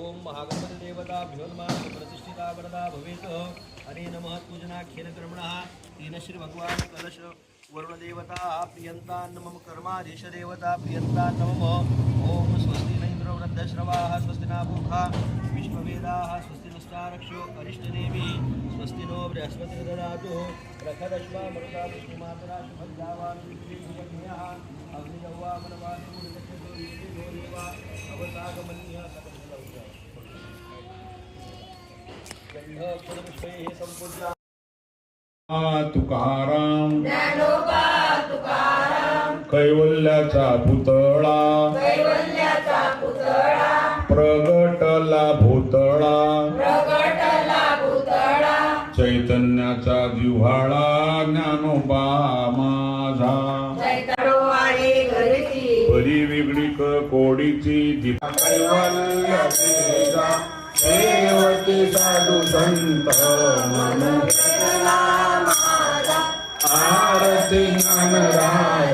ओम महागणपती देवता प्रतिष्ठिता वरदा भवेत. अनेन महत्पूजनाख्येन तेन श्री भगवान कलश वरुणदेवता प्रियन्तान्न मम कर्माधीशदेवता देवता प्रियन्तान्न मम ओम स्वस्ति न इंद्रो स्वस्ति न विश्ववेदाः स्वस्ति नष्टारक्षो अरिष्टदेवी स्वस्ति नो बृहस्पतिर्ददातु रखदश्वा मरुता विष्णुमातरा शुभद्यावानुः अग्निजह्वा मनवासुर्गच्छतु विष्णुो देवा अवसागमनीयः सकलजलौघ गन्धपुष्पैः सम्पूज्य। तुकाराम। कैवल्याचा पुतळा। प्रगटला भूतळा. चैतन्याचा जिव्हाळा ज्ञानोबा माझा. परी वेगळी कोडीची देवती साधू संत आरती ज्ञानराजा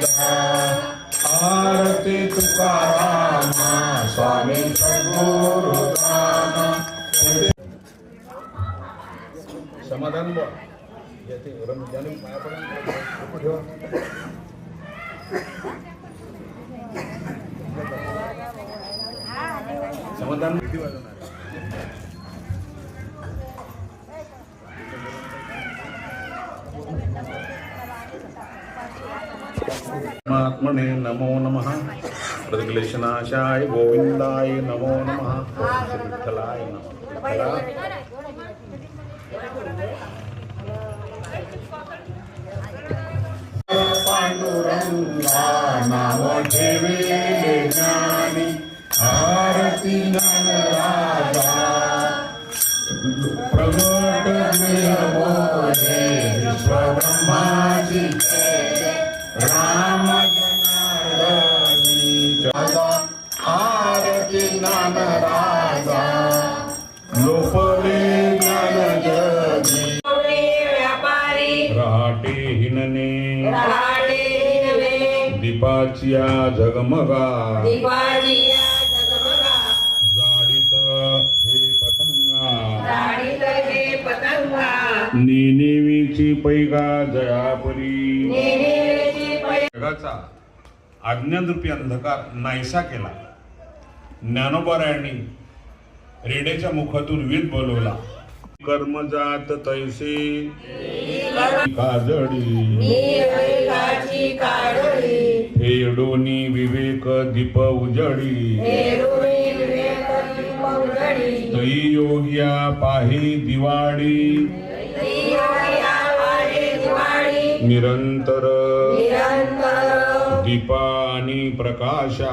आरती तुकारामा स्वामी सद्गुरु रामा समाधान बुवा येते रमजान पाया पडून समाधान किती वाजवणार परमात्मने नमो नमः। प्रतिक्लेशनाशाय गोविंदाय नमो नमः। श्री विठ्ठलाय नमः। विठ्ठला पांडुरंगा नाम। ठेवे आरती ज्ञानराजा. लोपले ज्ञान जगी रहाटे हिनने. दीपाचिया जगमगा. जाडीत हे पतंगा. निनिवीची पैगा जयापरी. जगाचा अज्ञानरूपी अंधकार नाहीसा केला. ज्ञानोबारायांनी रेड्याच्या मुखातून वीज बोलवला. कर्मजात तैसे. काजडी फेडोनी विवेक दीप उजडी तई योग्या पाही दिवाळी. निरंतर. दीपानी प्रकाशा.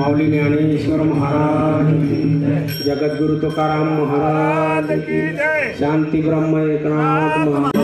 माऊली ज्ञानेश्वर महाराज जगद्गुरु तुकाराम महाराज शांती ब्रह्म एकनाथ महाराज